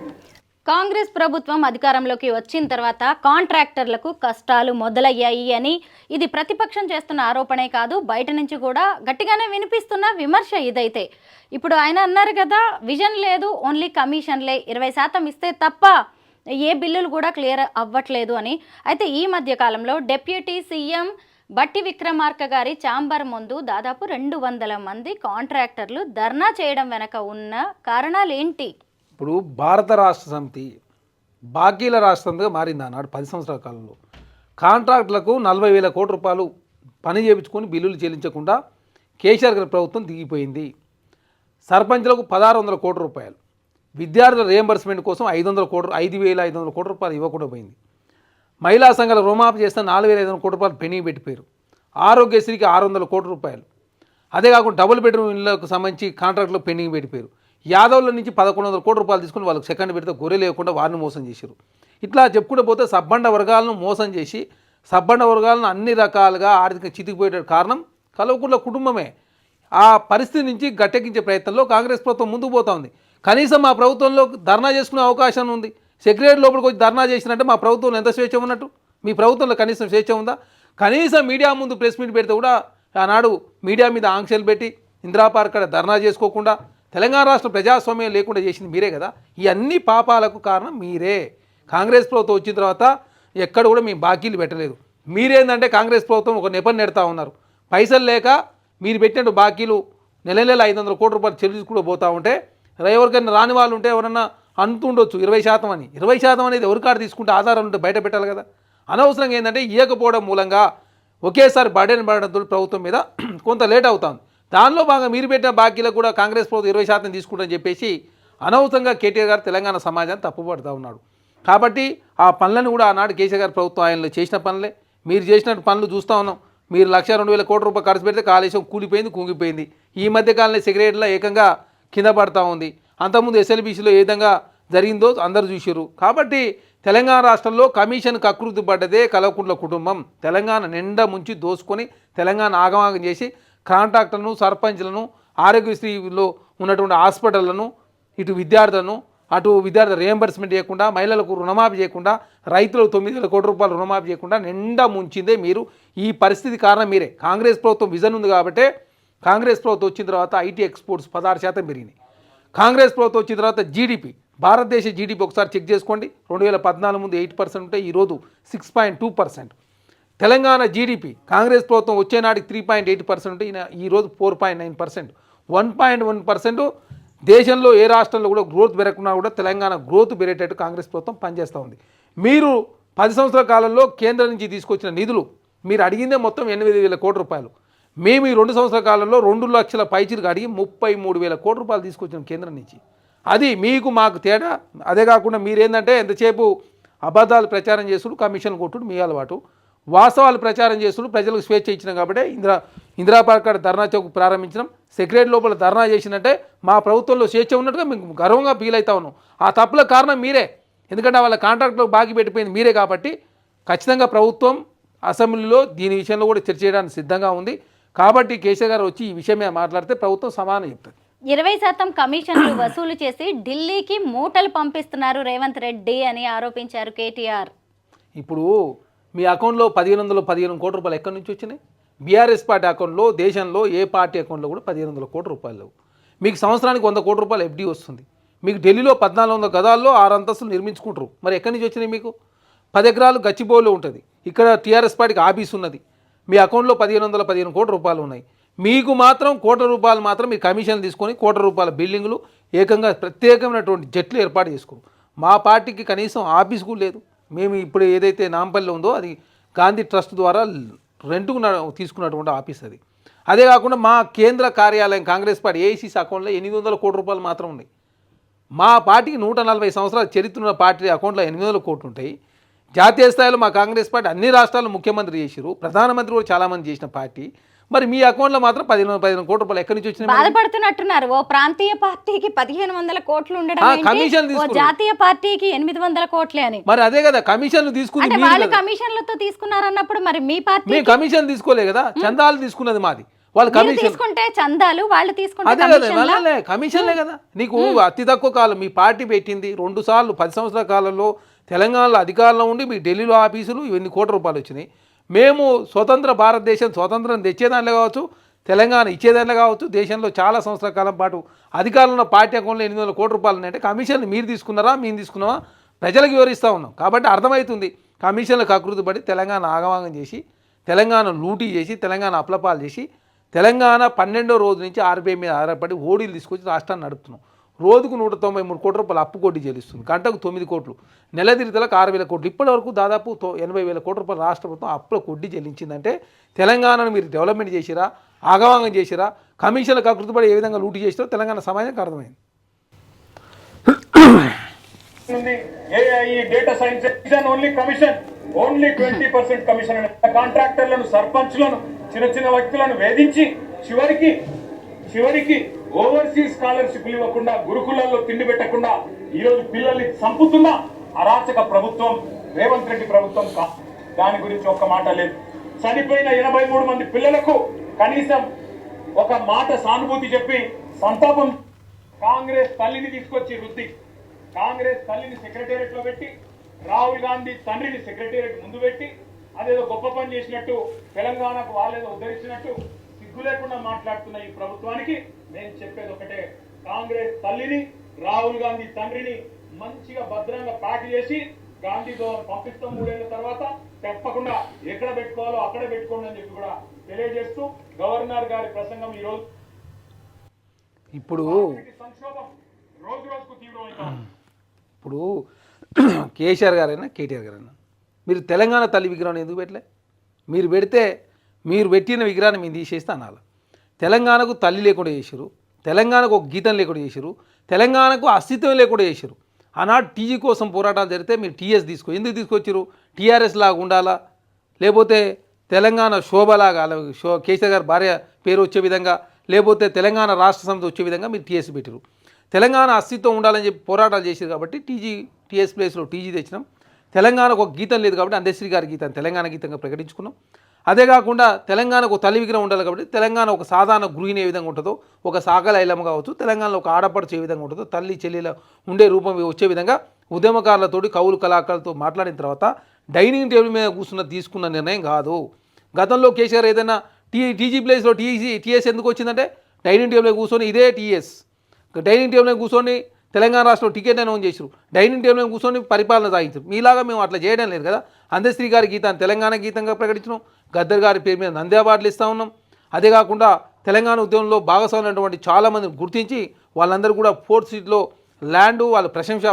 కాంగ్రెస్ ప్రభుత్వం అధికారంలోకి వచ్చిన తర్వాత కాంట్రాక్టర్లకు కష్టాలు మొదలయ్యాయి అని ఇది ప్రతిపక్షం చేస్తున్న ఆరోపణే కాదు బయట నుంచి కూడా గట్టిగానే వినిపిస్తున్న విమర్శ ఇదైతే. ఇప్పుడు ఆయన అన్నారు కదా విజన్ లేదు ఓన్లీ కమిషన్లే ఇరవై శాతం ఇస్తే తప్ప ఏ బిల్లులు కూడా క్లియర్ అవ్వట్లేదు అని. అయితే ఈ మధ్య కాలంలో డెప్యూటీ సీఎం బట్టి విక్రమార్క గారి చాంబర్ ముందు దాదాపు రెండు వందల మంది కాంట్రాక్టర్లు ధర్నా చేయడం వెనక ఉన్న కారణాలు ఏంటి? ఇప్పుడు భారత రాష్ట్ర సమితి బాకీల రాష్ట్రంగా మారింది ఆనాడు పది సంవత్సరాల కాలంలో. కాంట్రాక్టులకు నలభై వేల కోట్ల రూపాయలు పని చేయించుకొని బిల్లులు చెల్లించకుండా కేసీఆర్ గారి ప్రభుత్వం దిగిపోయింది. సర్పంచ్లకు పదహారు వందల కోట్ల రూపాయలు. విద్యార్థుల రియంబర్స్మెంట్ కోసం ఐదు వందల కోట్ల ఐదు వేల ఐదు వందల కోట్ల రూపాయలు ఇవ్వకుండా పోయింది. మహిళా సంఘాల రుణమాఫీ చేస్తే నాలుగు వేల ఐదు వందల కోట్ల రూపాయలు పెండింగ్ పెట్టిపోయారు. ఆరోగ్యశ్రీకి ఆరు వందల కోట్ల రూపాయలు. అదే కాకుండా డబుల్ బెడ్రూమ్ ఇళ్ళకు సంబంధించి కాంట్రాక్ట్లో పెండింగ్ పెట్టిపోయారు. యాదవ్ల నుంచి పదకొండు వందల కోట్ల రూపాయలు తీసుకుని వాళ్ళకి సెకండ్ పెడితే గొర్రె లేకుండా వారిని మోసం చేశారు. ఇట్లా చెప్పుకుంటూ పోతే సబ్బండ వర్గాలను మోసం చేసి సబ్బండ వర్గాలను అన్ని రకాలుగా ఆర్థిక చితికిపోయే కారణం కలవకుండా కుటుంబమే. ఆ పరిస్థితి నుంచి గట్టెక్కించే ప్రయత్నంలో కాంగ్రెస్ ప్రభుత్వం ముందుకు పోతా ఉంది. కనీసం మా ప్రభుత్వంలో ధర్నా చేసుకునే అవకాశం ఉంది. సెక్రటరీ లోపలికి వచ్చి ధర్నా చేసినట్టే మా ప్రభుత్వంలో ఎంత స్వేచ్ఛ ఉన్నట్టు? మీ ప్రభుత్వంలో కనీసం స్వేచ్ఛ ఉందా? కనీసం మీడియా ముందు ప్రెస్ మీట్ పెడితే కూడా ఆనాడు మీడియా మీద ఆంక్షలు పెట్టి ఇందిరా పార్క్ ధర్నా చేసుకోకుండా తెలంగాణ రాష్ట్ర ప్రజాస్వామ్యం లేకుండా చేసింది మీరే కదా? ఈ అన్ని పాపాలకు కారణం మీరే. కాంగ్రెస్ ప్రభుత్వం వచ్చిన తర్వాత ఎక్కడ కూడా మీ బాకీలు పెట్టలేదు. మీరేందంటే కాంగ్రెస్ ప్రభుత్వం ఒక నెపం నెడతా ఉన్నారు. పైసలు లేక మీరు పెట్టినట్టు బాకీలు నెల నెల ఐదు వందల కోట్ల రూపాయలు చెల్లించుకుంటూ పోతా ఉంటే ఎవరికైనా రాని వాళ్ళు ఉంటే ఎవరన్నా అంతుండొచ్చు ఇరవై శాతం అని. ఇరవై శాతం అనేది ఎవరి కాడ తీసుకుంటే ఆధారం ఉంటే బయట పెట్టాలి కదా. అనవసరంగా ఏంటంటే ఇవ్వకపోవడం మూలంగా ఒకేసారి బర్డెన్ పడడంతో ప్రభుత్వం మీద [clears throat] కొంత లేట్ అవుతుంది. దానిలో బాగా మీరు పెట్టిన బాకీలకు కూడా కాంగ్రెస్ ప్రభుత్వం ఇరవై శాతం తీసుకుంటుందని చెప్పేసి అనవసరంగా కేటీఆర్ గారు తెలంగాణ సమాజాన్ని తప్పుపడుతూ ఉన్నాడు. కాబట్టి ఆ పనులను కూడా ఆనాడు కేసీఆర్ గారి ప్రభుత్వం ఆయనలో చేసిన పనులే. మీరు చేసిన పనులు చూస్తూ ఉన్నాం. మీరు లక్ష రెండు వేల కోట్ల రూపాయలు ఖర్చు పెడితే కాలుష్యం కూలిపోయింది కుంగిపోయింది. ఈ మధ్య కాలంలో సిగరెట్ల ఏకంగా కింద పడతా ఉంది. అంతకుముందు ఎస్ఎల్బీసీలో ఏ విధంగా జరిగిందో అందరూ చూసారు కాబట్టి తెలంగాణ రాష్ట్రంలో కమిషన్ కకృతి పడ్డదే కలవకుంట్ల కుటుంబం. తెలంగాణ నిండా ముంచి దోసుకొని తెలంగాణ ఆగమాగం చేసి కాంట్రాక్టర్లను సర్పంచ్లను ఆరోగ్యశ్రీలో ఉన్నటువంటి హాస్పిటళ్ళను ఇటు విద్యార్థులను అటు విద్యార్థి రియంబర్స్మెంట్ చేయకుండా మహిళలకు రుణమాఫీ చేయకుండా రైతులకు తొమ్మిది వేల కోట్ల రూపాయలు రుణమాఫీ చేయకుండా నిండా ముంచిందే మీరు. ఈ పరిస్థితి కారణం మీరే. కాంగ్రెస్ ప్రభుత్వం విజన్ ఉంది కాబట్టి కాంగ్రెస్ ప్రభుత్వం వచ్చిన తర్వాత ఐటీ ఎక్స్పోర్ట్స్ పదహారు శాతం పెరిగినాయి. కాంగ్రెస్ ప్రభుత్వం వచ్చిన తర్వాత జీడిపి భారతదేశ జీడిపి ఒకసారి చెక్ చేసుకోండి. రెండు వేల పద్నాలుగు ముందు ఎయిట్ పర్సెంట్ ఉంటే ఈరోజు six point two percent Telangana GDP Congress ప్రభుత్వం వచ్చే నాటికి త్రీ పాయింట్ ఎయిట్ పర్సెంట్ ఉంటే ఈయన ఈరోజు four point nine percent one point one percent దేశంలో ఏ రాష్ట్రంలో కూడా గ్రోత్ పెరగకుండా కూడా తెలంగాణ గ్రోత్ పెరిగేటట్టు కాంగ్రెస్ ప్రభుత్వం పనిచేస్తూ ఉంది. మీరు పది సంవత్సరాల కాలంలో కేంద్రం నుంచి తీసుకొచ్చిన నిధులు మీరు అడిగిందే మొత్తం ఎనిమిది వేల కోట్ల రూపాయలు. మేము ఈ రెండు సంవత్సరాల కాలంలో రెండు లక్షల పైచీలు అడిగి ముప్పై మూడు వేల కోట్ల రూపాయలు తీసుకొచ్చిన కేంద్రం నుంచి. అది మీకు మాకు తేడా. అదే కాకుండా మీరేందంటే ఎంతసేపు అబద్ధాలు ప్రచారం చేసుడు కమిషన్ కొట్టుడు మీ అలవాటు. వాస్తవాలు ప్రచారం చేసుడు ప్రజలకు స్వేచ్ఛ ఇచ్చినాం కాబట్టి ఇందిరా ఇందిరా పార్క్ ధర్నా చౌక్ ప్రారంభించినాం. సెక్రటరీ లోపల ధర్నా చేసినట్టే మా ప్రభుత్వంలో స్వేచ్ఛ ఉన్నట్టుగా మేము గర్వంగా ఫీల్ అవుతా ఉన్నాం. ఆ తప్పుల కారణం మీరే. ఎందుకంటే వాళ్ళ కాంట్రాక్ట్లో బాకీ పెట్టిపోయింది మీరే కాబట్టి ఖచ్చితంగా ప్రభుత్వం అసెంబ్లీలో దీని విషయంలో కూడా చర్చ చేయడానికి సిద్ధంగా ఉంది. కాబట్టి కేసీఆర్ గారు వచ్చి ఈ విషయం మీద మాట్లాడితే ప్రభుత్వం సమానం చెప్తుంది. ఇరవై శాతం కమిషన్లు వసూలు చేసి ఢిల్లీకి మూటలు పంపిస్తున్నారు రేవంత్ రెడ్డి అని ఆరోపించారు కేటీఆర్. ఇప్పుడు మీ అకౌంట్లో పదిహేను వందల పదిహేను కోట్ల రూపాయలు ఎక్కడి నుంచి వచ్చినాయి? బీఆర్ఎస్ పార్టీ అకౌంట్లో దేశంలో ఏ పార్టీ అకౌంట్లో కూడా పదిహేను వందల కోట్ల రూపాయలు లేవు. మీకు సంవత్సరానికి వంద కోట్ల రూపాయలు ఎఫ్డీ వస్తుంది. మీకు ఢిల్లీలో పద్నాలుగు వందల గదాల్లో ఆరు అంతస్తులు నిర్మించుకుంటారు. మరి ఎక్కడి నుంచి వచ్చినాయి మీకు? పది ఎకరాలు గచ్చిబౌలి ఉంటుంది. ఇక్కడ టీఆర్ఎస్ పార్టీకి ఆఫీస్ ఉన్నది. మీ అకౌంట్లో పదిహేను వందల పదిహేను కోట్ల రూపాయలు ఉన్నాయి. మీకు మాత్రం కోట్ల రూపాయలు మాత్రం మీ కమిషన్ తీసుకొని కోట్ల రూపాయల బిల్డింగ్లు ఏకంగా ప్రత్యేకమైనటువంటి జట్లు ఏర్పాటు చేసుకోరు మా పార్టీకి కనీసం ఆఫీస్ కూడా లేదు. మేము ఇప్పుడు ఏదైతే నాంపల్లి ఉందో అది గాంధీ ట్రస్ట్ ద్వారా రెంట్కు తీసుకున్నటువంటి ఆఫీస్ అది. అదే కాకుండా మా కేంద్ర కార్యాలయం కాంగ్రెస్ పార్టీ ఏఐసీసీ అకౌంట్లో ఎనిమిది వందల కోట్ల రూపాయలు మాత్రం ఉన్నాయి. మా పార్టీకి నూట నలభై సంవత్సరాల చరిత్ర ఉన్న పార్టీ అకౌంట్లో ఎనిమిది వందల కోట్లు ఉంటాయి. జాతీయ స్థాయిలో మా కాంగ్రెస్ పార్టీ అన్ని రాష్ట్రాల్లో ముఖ్యమంత్రి చేసిరు ప్రధానమంత్రి కూడా చాలామంది చేసిన పార్టీ. మరి మీ అకౌంట్లో మాత్రం పదిహేను పదిహేను కోట్ల రూపాయలు ఎక్కడి నుంచి వచ్చినాయి? బాధపడుతున్నట్టున్నారు. ఓ ప్రాంతీయ పార్టీకి పదిహేను వందల కోట్లు ఉండడం? కమిషన్. జాతీయ పార్టీకి ఎనిమిది వందల కోట్లే అని. మరి అదే కదా కమిషన్లు మీరు వాళ్ళు. కమిషన్లతో తీసుకున్నారన్నప్పుడు మరి మీ పార్టీ కమిషన్ తీసుకోలే కదా చందాలు తీసుకున్నది మాది. వాళ్ళు కమిషన్. తీసుకుంటే చందాలు వాళ్ళు తీసుకుంటే కమిషన్లే? కదా. నీకు అతి తక్కువ కాలం మీ పార్టీ పెట్టింది రెండు సార్లు పది సంవత్సరాల కాలంలో తెలంగాణలో అధికారంలో ఉండి మీ ఢిల్లీలో ఆఫీసులు ఇవన్నీ కోట్ల రూపాయలు వచ్చినాయి. మేము స్వతంత్ర భారతదేశం స్వతంత్రం తెచ్చేదానిలో కావచ్చు తెలంగాణ ఇచ్చేదానిలో కావచ్చు దేశంలో చాలా సంవత్సరాల కాలం పాటు అధికారంలో ఉన్న పార్టీ అకౌంట్లో ఎనిమిది వందల కోట్ల రూపాయలు ఉన్నాయంటే కమిషన్ మీరు తీసుకున్నారా మేము తీసుకున్నామా ప్రజలకు వివరిస్తూ ఉన్నాం. కాబట్టి అర్థమవుతుంది. కమిషన్లకు అకృతి పడి తెలంగాణ ఆగమాగం చేసి తెలంగాణ లూటీ చేసి తెలంగాణ అప్లపాలు చేసి తెలంగాణ పన్నెండో రోజు నుంచి ఆర్బీఐ మీద ఆధారపడి ఓడీలు తీసుకొచ్చి రాష్ట్రాన్ని నడుపుతున్నాం. రోజుకు నూట తొంభై మూడు కోట్ల రూపాయలు అప్పు కొట్టి చెల్లిస్తుంది. గంటకు తొమ్మిది కోట్లు. నెల ఆరు వేల కోట్లు. ఇప్పటి వరకు దాదాపు తో- ఎనభై వేల కోట్ల రూపాయలు రాష్ట్ర ప్రభుత్వం అప్పుల కొడ్డి చెల్లించిందంటే తెలంగాణను మీరు డెవలప్మెంట్ చేసిరా ఆగమాగం చేసిరా కమిషన్లకు అకృతిపడి ఏ విధంగా లూటీ చేసిరో తెలంగాణ సమాజానికి అర్థమైంది. Data science only commission only twenty percent commission కాంట్రాక్టర్లను సర్పంచ్లను చిన్న చిన్న వ్యక్తులను వేధించి చివరికి చివరికి ఓవర్సీస్ స్కాలర్షిప్లు ఇవ్వకుండా గురుకులాల్లో తిండి పెట్టకుండా ఈరోజు పిల్లల్ని చంపుతున్న అరాచక ప్రభుత్వం రేవంత్ రెడ్డి ప్రభుత్వం కా దాని గురించి ఒక్క మాట లేదు. చనిపోయిన ఎనభై మూడు మంది పిల్లలకు కనీసం ఒక మాట సానుభూతి చెప్పి సంతాపం కాంగ్రెస్ తల్లిని తీసుకొచ్చి వృద్ధి కాంగ్రెస్ తల్లిని సెక్రటేరియట్లో పెట్టి రాహుల్ గాంధీ తండ్రిని సెక్రటేరియట్ ముందు పెట్టి అదేదో గొప్ప పని చేసినట్టు తెలంగాణకు వాళ్ళేదో ఉద్ధరించినట్టు సిగ్గు లేకుండా మాట్లాడుతున్న ఈ ప్రభుత్వానికి నేను చెప్పేది ఒకటే. కాంగ్రెస్ తల్లిని రాహుల్ గాంధీ తండ్రిని మంచిగా భద్రంగా ప్యాక్ చేసి గాంధీ భవన్ పంపిస్తాం మూడేళ్ళ తర్వాత. తప్పకుండా ఎక్కడ పెట్టుకోవాలో అక్కడ పెట్టుకోండి అని చెప్పి కూడా తెలియజేస్తూ గవర్నర్ గారి ప్రసంగం ఈ రోజు ఇప్పుడు సంక్షోభం రోజు రోజుకు ఉంది. ఇప్పుడు కేసీఆర్ గారైనా కేటీఆర్ గారైనా మీరు తెలంగాణ తల్లి విగ్రహం ఎందుకు పెట్టలే? మీరు పెడితే మీరు పెట్టిన విగ్రహాన్ని మేము తీసేస్తే అనాలి. తెలంగాణకు తల్లి లేకుండా చేశారు తెలంగాణకు ఒక గీతం లేకుండా చేశారు తెలంగాణకు అస్తిత్వం లేకుండా చేశారు ఆనాడు టీజీ కోసం పోరాటాలు జరిగితే మీరు టీఎస్ తీసుకో ఎందుకు తీసుకొచ్చారు టీఆర్ఎస్ లాగా ఉండాలా? లేకపోతే తెలంగాణ శోభలాగా అలా శో కేసీఆర్ గారి భార్య పేరు వచ్చే విధంగా లేకపోతే తెలంగాణ రాష్ట్ర సమితి వచ్చే విధంగా మీరు టీఎస్ పెట్టారు తెలంగాణ అస్తిత్వం ఉండాలని చెప్పి పోరాటాలు చేశారు కాబట్టి టీజీ టీఎస్ ప్లేస్లో టీజీ తెచ్చినాం. తెలంగాణకు ఒక గీతం లేదు కాబట్టి అందశ్రీ గారి గీతం తెలంగాణ గీతంగా ప్రకటించుకున్నాం. అదే కాకుండా తెలంగాణకు తల్లి విగ్రహం ఉండాలి కాబట్టి తెలంగాణ ఒక సాధారణ గృహిణి ఏ విధంగా ఉంటుందో ఒక సాగలైలం ఐలమ్మ కావచ్చు తెలంగాణలో ఒక ఆడపడుచు ఏ విధంగా ఉంటుందో తల్లి చెల్లెల ఉండే రూపం వచ్చే విధంగా ఉద్యమకారులతోటి కవులు కళాకారులతో మాట్లాడిన తర్వాత డైనింగ్ టేబుల్ మీద కూర్చున్న తీసుకున్న నిర్ణయం కాదు. గతంలో కేసీఆర్ ఏదైనా టీ టీజీ ప్లేస్లో టీసీ టీఎస్ ఎందుకు వచ్చిందంటే డైనింగ్ టేబుల్ కూర్చొని ఇదే టీఎస్. డైనింగ్ టేబుల్ కూర్చొని తెలంగాణ రాష్ట్రంలో టికెట్ అనౌన్స్ చేశారు. డైనింగ్ టేబుల్ కూర్చొని పరిపాలన సాగించారు. మీలాగా మేము అట్లా చేయడం లేదు కదా. అందశ్రీ గారి గీతాన్ని తెలంగాణ గీతంగా ప్రకటించినాం. గద్దర్ గారి పేరు మీద నంది అవార్డులు ఇస్తూ ఉన్నాం. అదే కాకుండా తెలంగాణ ఉద్యమంలో భాగస్వామైనటువంటి చాలామందిని గుర్తించి వాళ్ళందరూ కూడా ఫోర్త్ సీట్లో ల్యాండ్ వాళ్ళ ప్రశంస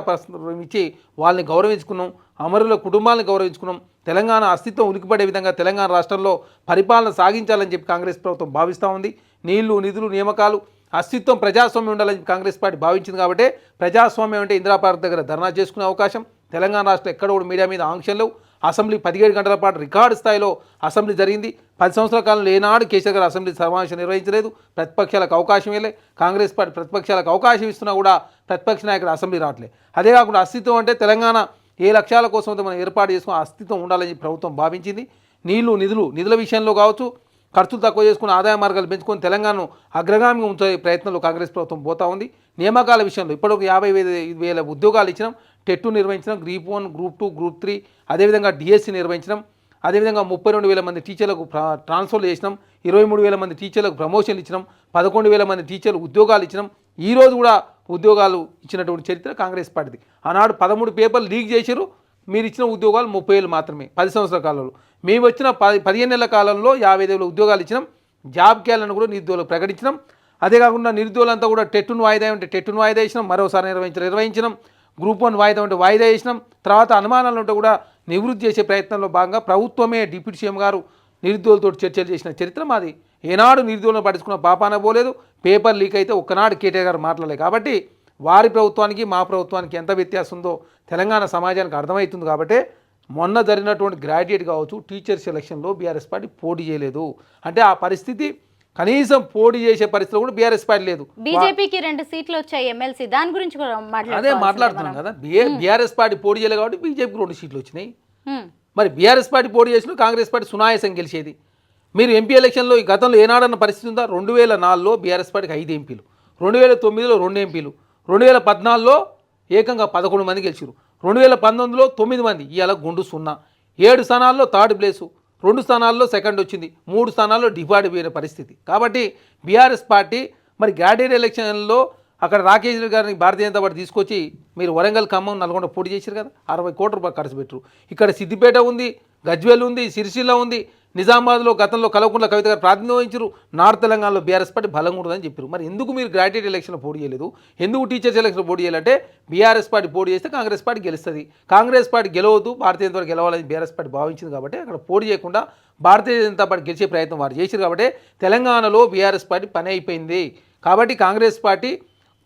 ఇచ్చి వాళ్ళని గౌరవించుకున్నాం. అమరుల కుటుంబాలను గౌరవించుకున్నాం. తెలంగాణ అస్తిత్వం ఉలికిపడే విధంగా తెలంగాణ రాష్ట్రంలో పరిపాలన సాగించాలని చెప్పి కాంగ్రెస్ ప్రభుత్వం భావిస్తూ ఉంది. నీళ్ళు నిధులు నియామకాలు అస్తిత్వం ప్రజాస్వామ్యం ఉండాలని కాంగ్రెస్ పార్టీ భావించింది కాబట్టి ప్రజాస్వామ్యం అంటే ఇందిరా పార్క్ దగ్గర ధర్నా చేసుకునే అవకాశం. తెలంగాణ రాష్ట్రం ఎక్కడ కూడా మీడియా మీద ఆంక్షలు అసెంబ్లీ పదిహేడు గంటల పాటు రికార్డు స్థాయిలో అసెంబ్లీ జరిగింది. పది సంవత్సరాల కాలంలో ఏనాడు కేసీఆర్ గారు అసెంబ్లీ సమావేశం నిర్వహించలేదు. ప్రతిపక్షాలకు అవకాశం ఇవ్వలే. కాంగ్రెస్ పార్టీ ప్రతిపక్షాలకు అవకాశం ఇస్తున్నా కూడా ప్రతిపక్ష నాయకుడు అసెంబ్లీ రావట్లే. అదే కాకుండా అస్తిత్వం అంటే తెలంగాణ ఏ లక్ష్యాల కోసం అయితే మనం ఏర్పాటు చేసుకుని అస్తిత్వం ఉండాలని ప్రభుత్వం భావించింది. నీళ్ళు నిధులు నిధుల విషయంలో కావచ్చు ఖర్చులు తక్కువ చేసుకుని ఆదాయ మార్గాలు పెంచుకొని తెలంగాణను అగ్రగామిగా ఉంచే ప్రయత్నంలో కాంగ్రెస్ ప్రభుత్వం పోతా ఉంది. నియామకాల విషయంలో ఇప్పటికి యాభై వేల వేల ఉద్యోగాలు ఇచ్చినాం. టెట్టు నిర్వహించడం group one group two group three అదేవిధంగా డిఎస్సి నిర్వహించడం అదేవిధంగా ముప్పై రెండు వేల మంది టీచర్లకు ట్రాన్స్ఫర్ ట్రాన్స్ఫర్లు చేసినాం ఇరవై మూడు వేల మంది టీచర్లకు ప్రమోషన్లు ఇచ్చినాం పదకొండు వేల మంది టీచర్లు ఉద్యోగాలు ఇచ్చినాం. ఈరోజు కూడా ఉద్యోగాలు ఇచ్చినటువంటి చరిత్ర కాంగ్రెస్ పార్టీది. ఆనాడు పదమూడు పేపర్లు లీక్ చేశారు మీరు ఇచ్చిన ఉద్యోగాలు ముప్పై వేలు మాత్రమే పది సంవత్సరాల కాలంలో. మేము వచ్చిన పది పదిహేను నెలల కాలంలో యాభై ఐదు వేల ఉద్యోగాలు ఇచ్చినాం. జాబ్ క్యాలను కూడా నిరుద్యోగులు ప్రకటించినాం. అదే కాకుండా నిరుద్యోగులంతా కూడా టెట్టును వాయిదా ఉంటే టెట్టును వాయిదా ఇచ్చినాం మరోసారి నిర్వహించిన నిర్వహించినాం. గ్రూప్ వన్ వాయిదా ఉంటే వాయిదా వేసినాం. తర్వాత అనుమానాలు ఉంటే కూడా నివృత్తి చేసే ప్రయత్నంలో భాగంగా ప్రభుత్వమే డిప్యూటీ సీఎం గారు నిరుద్యోగులతో చర్చలు చేసిన చరిత్ర మాది. ఏనాడు నిరుద్యోగులను పట్టించుకున్న పాపాన పోలేదు. పేపర్ లీక్ అయితే ఒక్కనాడు కేటీఆర్ గారు మాట్లాడలేదు. కాబట్టి వారి ప్రభుత్వానికి మా ప్రభుత్వానికి ఎంత వ్యత్యాసం ఉందో తెలంగాణ సమాజానికి అర్థమవుతుంది కాబట్టి మొన్న జరిగినటువంటి గ్రాడ్యుయేట్ కావచ్చు టీచర్స్ ఎలక్షన్లో బీఆర్ఎస్ పార్టీ పోటీ చేయలేదు. అంటే ఆ పరిస్థితి కనీసం పోటీ చేసే పరిస్థితిలో కూడా బీఆర్ఎస్ పార్టీ లేదు. బీజేపీకి రెండు సీట్లు వచ్చాయి ఎమ్మెల్సీ దాని గురించి అదే మాట్లాడుతున్నాం. కదా. బీఆర్ఎస్ పార్టీ పోటీ చేయలేదు కాబట్టి బీజేపీకి రెండు సీట్లు వచ్చినాయి. మరి బీఆర్ఎస్ పార్టీ పోటీ చేసిన కాంగ్రెస్ పార్టీ సునాయాసం గెలిచేది. మీరు ఎంపీ ఎలక్షన్లో ఈ గతంలో ఏనాడన్న పరిస్థితి ఉందా? రెండు వేల నాలుగులో బీఆర్ఎస్ పార్టీకి ఐదు ఎంపీలు రెండు వేల తొమ్మిదిలో రెండు ఎంపీలు రెండు వేల పద్నాలుగులో ఏకంగా పదకొండు మంది గెలిచారు రెండు వేల పంతొమ్మిదిలో తొమ్మిది మంది. ఇవాళ గుండు సున్నా. ఏడు స్థానాల్లో థర్డ్ ప్లేసు. రెండు స్థానాల్లో సెకండ్ వచ్చింది మూడు స్థానాల్లో డిపార్ట్ అయిన పరిస్థితి. కాబట్టి బీఆర్ఎస్ పార్టీ మరి గ్రాడ్యుయేట్ ఎలక్షన్లో అక్కడ రాకేష్ గారిని భారతీయ జనతా పార్టీ తీసుకొచ్చి మీరు వరంగల్ ఖమ్మం నల్గొండ పోటీ చేశారు కదా అరవై కోట్ల రూపాయలు ఖర్చు పెట్టరు ఇక్కడ సిద్దిపేట ఉంది గజ్వేల్ ఉంది సిరిసిల్ల ఉంది నిజామాబాద్లో గతంలో కలవకుండా కవిత గారు ప్రాతినిధ్యం వహించారు. నార్త్ తెలంగాణలో బీఆర్ఎస్ పార్టీ బలంగా ఉంటుందని చెప్పారు. మరి ఎందుకు మీరు గ్రాడ్యుయేట్ ఎలక్షన్లో పోటీ చేయలేదు? ఎందుకు టీచర్స్ ఎలక్షన్ పోటీ చేయాలంటే బీఆర్ఎస్ పార్టీ పోటీ చేస్తే కాంగ్రెస్ పార్టీ గెలుస్తుంది. కాంగ్రెస్ పార్టీ గెలవద్దు భారతీయ జనతా గెలవాలని బీఆర్ఎస్ పార్టీ భావించింది కాబట్టి అక్కడ పోటీ చేయకుండా భారతీయ జనతా పార్టీ గెలిచే ప్రయత్నం వారు చేశారు కాబట్టి తెలంగాణలో బీఆర్ఎస్ పార్టీ పని అయిపోయింది. కాబట్టి కాంగ్రెస్ పార్టీ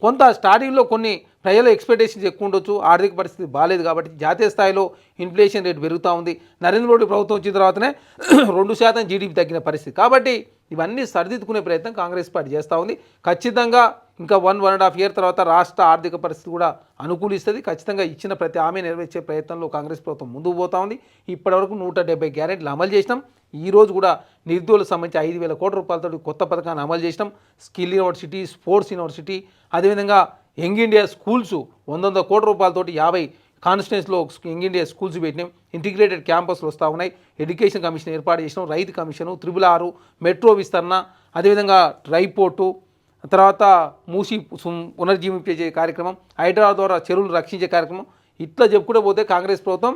కొంత స్టార్టింగ్లో కొన్ని ప్రజల ఎక్స్పెక్టేషన్స్ ఎక్కువ ఉండొచ్చు ఆర్థిక పరిస్థితి బాగాలేదు కాబట్టి జాతీయ స్థాయిలో ఇన్ఫ్లేషన్ రేట్ పెరుగుతూ ఉంది. నరేంద్ర మోడీ ప్రభుత్వం వచ్చిన తర్వాతనే [clears throat] రెండు శాతం జీడీపీ తగ్గిన పరిస్థితి. కాబట్టి ఇవన్నీ సరిదిద్దుకునే ప్రయత్నం కాంగ్రెస్ పార్టీ చేస్తూ ఉంది. ఖచ్చితంగా ఇంకా one one and half year తర్వాత రాష్ట్ర ఆర్థిక పరిస్థితి కూడా అనుకూలిస్తుంది. ఖచ్చితంగా ఇచ్చిన ప్రతి హామీ నెరవేర్చే ప్రయత్నంలో కాంగ్రెస్ ప్రభుత్వం ముందుకు పోతా ఉంది. ఇప్పటివరకు నూట డెబ్బై గ్యారెంటీలు అమలు చేసినాం. ఈ రోజు కూడా నిరుద్యోగులకు సంబంధించి ఐదు వేల కోట్ల రూపాయలతో కొత్త పథకాన్ని అమలు చేసినాం. స్కిల్ యూనివర్సిటీ స్పోర్ట్స్ యూనివర్సిటీ అదేవిధంగా యంగ్ ఇండియా స్కూల్స్ వంద కోట్ల రూపాయలతోటి యాభై కాన్స్టిట్యూన్స్లో యంగ్ ఇండియా స్కూల్స్ పెట్టినాం. ఇంటిగ్రేటెడ్ క్యాంపస్లు వస్తూ ఉన్నాయి. ఎడ్యుకేషన్ కమిషన్ ఏర్పాటు చేసినాం. రైతు కమిషను త్రిబుల్ ఆరు మెట్రో విస్తరణ అదేవిధంగా రైపోర్టు తర్వాత మూసి పునర్జీవింపజే కార్యక్రమం హైదరాబాద్ ద్వారా చెరువులు రక్షించే కార్యక్రమం ఇట్లా చెప్పుకుంటే పోతే కాంగ్రెస్ ప్రభుత్వం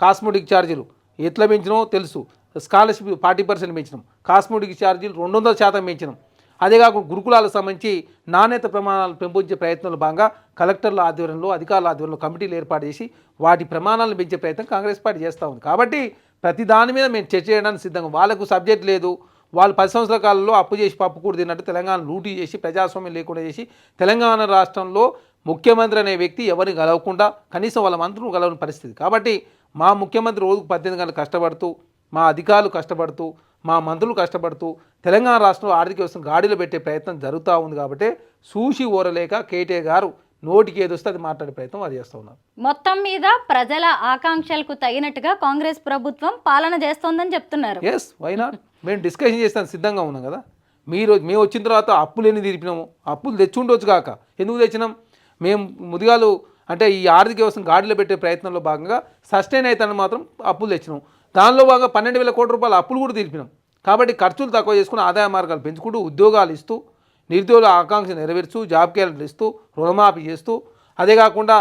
కాస్మోటిక్ ఛార్జీలు ఎట్లా పెంచినో తెలుసు. స్కాలర్షిప్ ఫార్టీ పర్సెంట్ పెంచినాం. కాస్మోటిక్ ఛార్జీలు రెండు వందల శాతం పెంచినాం. అదే కాకుండా గురుకులాలకు సంబంధించి నాణ్యత ప్రమాణాలు పెంపొంచే ప్రయత్నంలో భాగంగా కలెక్టర్ల ఆధ్వర్యంలో అధికారుల ఆధ్వర్యంలో కమిటీలు ఏర్పాటు చేసి వాటి ప్రమాణాలను పెంచే ప్రయత్నం కాంగ్రెస్ పార్టీ చేస్తూ ఉంది. కాబట్టి ప్రతి దాని మీద మేము చర్చ చేయడానికి సిద్ధంగా వాళ్ళకు సబ్జెక్ట్ లేదు. వాళ్ళు పది సంవత్సరాల కాలంలో అప్పు చేసి పప్పు కూడా తిన్నట్టు తెలంగాణ లూటీ చేసి ప్రజాస్వామ్యం లేకుండా చేసి తెలంగాణ రాష్ట్రంలో ముఖ్యమంత్రి అనే వ్యక్తి ఎవరిని గలవకుండా కనీసం వాళ్ళ మంత్రులు గలవని పరిస్థితి. కాబట్టి మా ముఖ్యమంత్రి రోజుకు పద్దెనిమిది గంటలు కష్టపడుతూ మా అధికారులు కష్టపడుతూ మా మంత్రులు కష్టపడుతూ తెలంగాణ రాష్ట్రంలో ఆర్థిక వ్యవస్థను గాడిలో పెట్టే ప్రయత్నం జరుగుతూ ఉంది కాబట్టి సూసి ఓరలేక కేటే గారు నోటికి ఏదొస్తే అది మాట్లాడే ప్రయత్నం వారు చేస్తూ ఉన్నారు. మొత్తం మీద ప్రజల ఆకాంక్షలకు తగినట్టుగా కాంగ్రెస్ ప్రభుత్వం పాలన చేస్తోందని చెప్తున్నారు. ఎస్ వై నాట్ మేము డిస్కషన్ చేస్తాను సిద్ధంగా ఉన్నాం కదా. మీరు మేము వచ్చిన తర్వాత అప్పులు ఎన్ని తీర్పినాము? అప్పులు తెచ్చి ఉండొచ్చు కాక. ఎందుకు తెచ్చినాం? మేము ముదిగాలు అంటే ఈ ఆర్థిక వ్యవస్థను గాడిలో పెట్టే ప్రయత్నంలో భాగంగా సస్టైన్ అవుతాను మాత్రం అప్పులు తెచ్చినాం. దానిలో బాగా పన్నెండు వేల కోట్ల రూపాయల అప్పులు కూడా తీర్పినాం. కాబట్టి ఖర్చులు తక్కువ చేసుకుని ఆదాయ మార్గాలు పెంచుకుంటూ ఉద్యోగాలు ఇస్తూ నిరుద్యోగుల ఆకాంక్ష నెరవేర్చూ జాబ్ క్యాలెండర్ ఇస్తూ రుణమాఫీ చేస్తూ అదే కాకుండా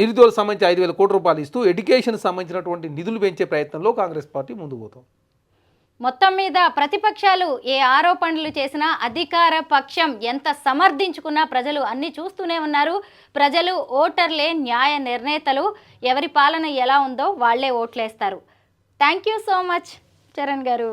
నిరుద్యోగులకు సంబంధించి ఐదు వేల కోట్ల రూపాయలు ఇస్తూ ఎడ్యుకేషన్కి సంబంధించినటువంటి నిధులు పెంచే ప్రయత్నంలో కాంగ్రెస్ పార్టీ ముందుకు పోతాం మొత్తం మీద ప్రతిపక్షాలు ఏ ఆరోపణలు చేసినా అధికార పక్షం ఎంత సమర్థించుకున్నా ప్రజలు అన్ని చూస్తూనే ఉన్నారు. ప్రజలు ఓటర్లే న్యాయ నిర్ణేతలు. ఎవరి పాలన ఎలా ఉందో వాళ్ళే ఓట్లేస్తారు. Thank you so much Charan garu